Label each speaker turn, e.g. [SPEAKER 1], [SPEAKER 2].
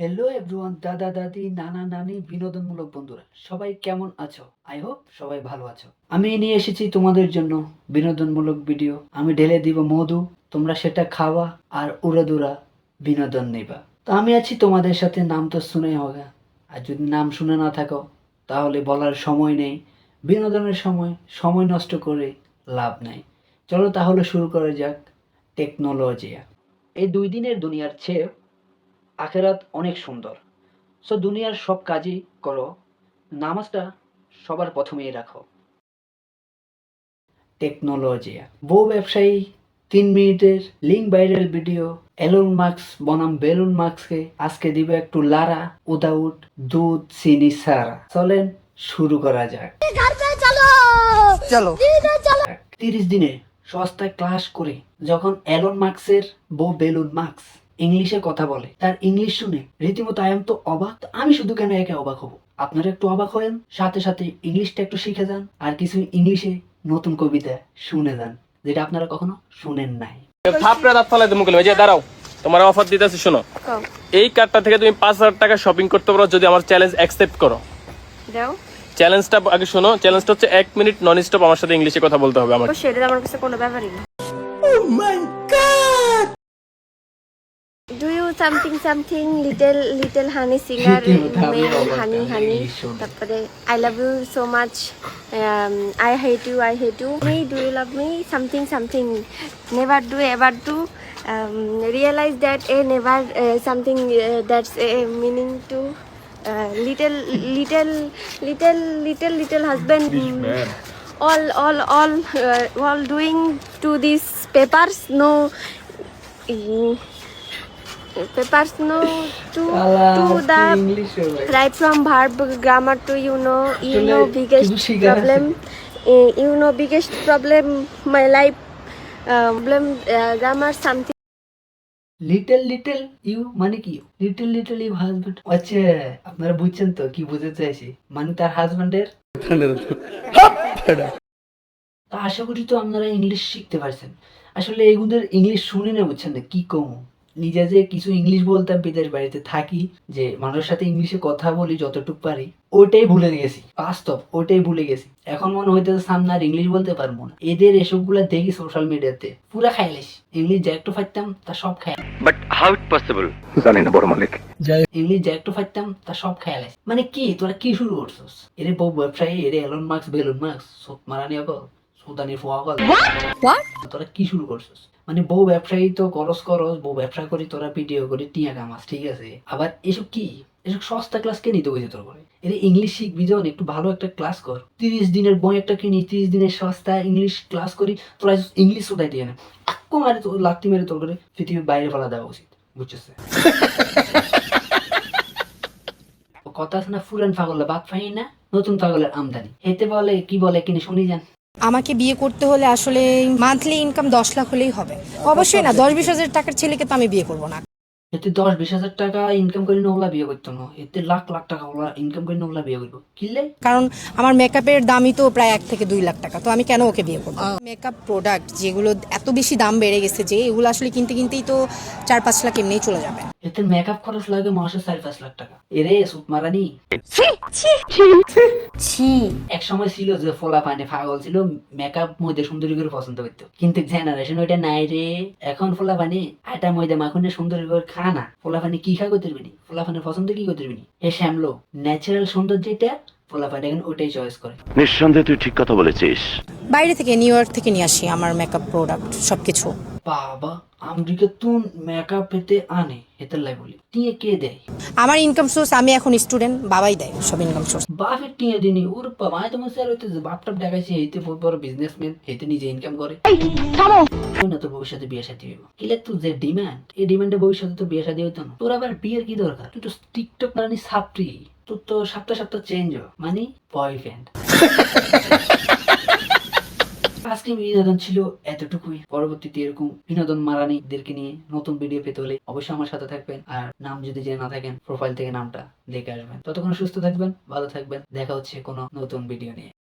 [SPEAKER 1] Hello everyone দাদা দাদি নানা নানি বিনোদনমূলক বন্ধুরা সবাই কেমন আছো আই হোপ সবাই ভালো আছো আমি নিয়ে এসেছি তোমাদের জন্য বিনোদনমূলক ভিডিও আমি ঢেলে দিব মধু তোমরা সেটা খাওয়া আর উড়াদুরা বিনোদন নেবা তো আমি আছি তোমাদের সাথে নাম তো শুনে হবে আর যদি নাম শুনে না থাকো তাহলে বলার সময় নেই বিনোদনের সময় সময় নষ্ট করে লাভ নাই চলো তাহলে শুরু করা যাক টেকনোলজিয়া এই দুই দিনের দুনিয়ার চেয়ে আখেরাত অনেক সুন্দর সো দুনিয়ার সব কাজই করো নামাজটা সবার প্রথমেই রাখো টেকনোলজি বউ ব্যবসায়ী তিন মিনিটের link viral video Elon Musk বনাম বেলুন মার্কসকে আজকে দিবে একটু লারা উদাউট দুধ চিনি সারা চলেন শুরু করা যাক
[SPEAKER 2] চলো
[SPEAKER 1] তিরিশ দিনে সস্তায় ক্লাস করে যখন এলন মার্কসের বউ বেলুন মার্কস ইংলিশে কথা বলে তার ইংলিশ শুনে রীতিমতো আয়াম তো অবাক আমি শুধু কেন একে অবাক হব আপনারা একটু অবাক হয়েন সাথে সাথে ইংলিশটা একটু শিখে যান আর কিছু ইংলিশে নতুন কবিতা শুনে যান যেটা আপনারা কখনো শুনেন নাই
[SPEAKER 3] দাঁত ফালাই যে দাঁড়াও তোমার অফার দিতেছি শোনো এই কার্ডটা থেকে তুমি পাঁচ হাজার টাকা শপিং করতে পারো যদি আমার চ্যালেঞ্জ অ্যাকসেপ্ট করো চ্যালেঞ্জটা আগে শোনো চ্যালেঞ্জটা হচ্ছে এক মিনিট নন স্টপ আমার সাথে ইংলিশে কথা বলতে হবে
[SPEAKER 4] আমার সেটা আমার কাছে কোনো ব্যাপারই না oh Do you something little honey singer honey I love you so much um, I hate you me do you love me something never do ever do um, realize that eh, never eh, something eh, that's meaning to uh, little husband uh, all doing to these papers no mm. Grammar
[SPEAKER 1] to you know
[SPEAKER 4] you know biggest problem you know biggest problem my life problem grammar something
[SPEAKER 1] little little you মানে কি little little you husband আচ্ছা আপনারা বুঝছেন তো কি বুঝতে চাইছি মানে তার হাজবেন্ডের হ্যাঁ, হ্যাঁ। আশা করি তো আপনারা ইংলিশ শিখতে পারছেন আসলে এগুলোর ইংলিশ শুনে না বুঝছেন না কি কম নিজে যে কিছু ইংলিশ বলতাম পিতার বাড়িতে থাকি যে মানুষের সাথে ইংলিশে কথা বলি যতটুকু পারি ওটাই ভুলে গেছি বাস্তব ওটাই ভুলে গেছি এখন মনে হইতে সামনে আর ইংলিশ বলতে পারবো না এদের এসবগুলো দেখি সোশ্যাল মিডিয়াতে পুরা খাইলিস ইংলিশ যা একটু ফাইতাম তা সব খাই
[SPEAKER 5] বাট হাউ ইট পসিবল জানি না বড় মালিক
[SPEAKER 1] ইংলিশ যা একটু ফাইতাম তা সব খেয়াল আছে মানে কি তোরা কি শুরু করছস এরে বউ ব্যবসায়ী এরে এলন মার্কস বেলুন মার্কস সোত মারানি অকল সুদানি ফোয়া তোরা কি শুরু করছস মানে বউ ব্যবসায়ী তো করস করস বউ ব্যবসা করি তোরা পিডিও করি টিয়া কামাজ ঠিক আছে আবার এসব কি এসব সস্তা ক্লাস কে নিতে বলছে তোর করে এটা ইংলিশ শিখবি যখন একটু ভালো একটা ক্লাস কর তিরিশ দিনের বই একটা কিনি তিরিশ দিনের সস্তা ইংলিশ ক্লাস করি তোরা ইংলিশ ওটাই দিয়ে না আক্কো মারে তোর লাত্তি মেরে তোর করে পৃথিবীর বাইরে ফেলা দেওয়া উচিত বুঝছিস কথা আছে না ফুরান পাগল বাদ ফাই না নতুন পাগলের আমদানি এতে বলে কি বলে কিনে শুনি যান
[SPEAKER 2] আমাকে বিয়ে করতে হলে আসলে মান্থলি ইনকাম দশ লাখ হলেই হবে অবশ্যই না দশ বিশ হাজার টাকার ছেলেকে তো আমি বিয়ে করবো না
[SPEAKER 1] এতে দশ বিশ হাজার টাকা ইনকাম করে ওলা বিয়ে করতো না এতে লাখ লাখ টাকা ওলা ইনকাম করে ওলা বিয়ে করবো কিনলে
[SPEAKER 2] কারণ আমার মেকআপের দামই তো প্রায় এক থেকে দুই লাখ টাকা তো আমি কেন ওকে বিয়ে করবো মেকআপ প্রোডাক্ট যেগুলো এত বেশি দাম বেড়ে গেছে যে এগুলো আসলে কিনতে কিনতেই তো চার পাঁচ লাখ এমনিই চলে যাবে
[SPEAKER 1] এতে মেকআপ খরচ লাগে মাসে চার পাঁচ লাখ টাকা এরে এক সময় ছিল যে ফোলা পানি পাগল ছিল মেকআপ সুন্দরী করে পছন্দ কিন্তু জেনারেশন ওইটা নাই রে এখন ফোলা পানি আটা মাখনে সুন্দরী করে খা না ফোলা পানি কি খা করতে ফোলা পছন্দ কি করতে শ্যামলো ন্যাচারাল সৌন্দর্যটা ফোলা পানি এখন ওটাই চয়েস করে
[SPEAKER 5] নিঃসন্দেহে তুই ঠিক কথা বলেছিস
[SPEAKER 2] বাইরে থেকে নিউ ইয়র্ক থেকে নিয়ে আসি আমার মেকআপ প্রোডাক্ট সবকিছু
[SPEAKER 1] বাবা আমেরিকা আমেরিকাতুন মেকআপ পেতে আনে হেতার লাই বলি টিয়ে কে দেয়
[SPEAKER 2] আমার ইনকাম সোর্স আমি এখন স্টুডেন্ট বাবাই দেয় সব ইনকাম সোর্স
[SPEAKER 1] বাপের টিয়ে দিনি ওর তো তোমার স্যার হইতে বাপটাপ দেখাইছে হেতে বড় বিজনেসম্যান হেতে নিজে ইনকাম করে তুই না তো ভবিষ্যতে বিয়ে শাদী হইব কিলে তুই যে ডিমান্ড এই ডিমান্ডে ভবিষ্যতে তো বিয়ে শাদী হইতো না তোর আবার বিয়ের কি দরকার তুই তো টিকটক মানে ছাত্রী তোর তো সপ্তাহ সপ্তাহ চেঞ্জ মানে বয়ফ্রেন্ড আজকে বিনোদন ছিল এতটুকুই পরবর্তীতে এরকম বিনোদন মারানিদেরকে নিয়ে নতুন ভিডিও পেতে হলে অবশ্যই আমার সাথে থাকবেন আর নাম যদি জেনে না থাকেন প্রোফাইল থেকে নামটা দেখে আসবেন ততক্ষণ সুস্থ থাকবেন ভালো থাকবেন দেখা হচ্ছে কোনো নতুন ভিডিও নিয়ে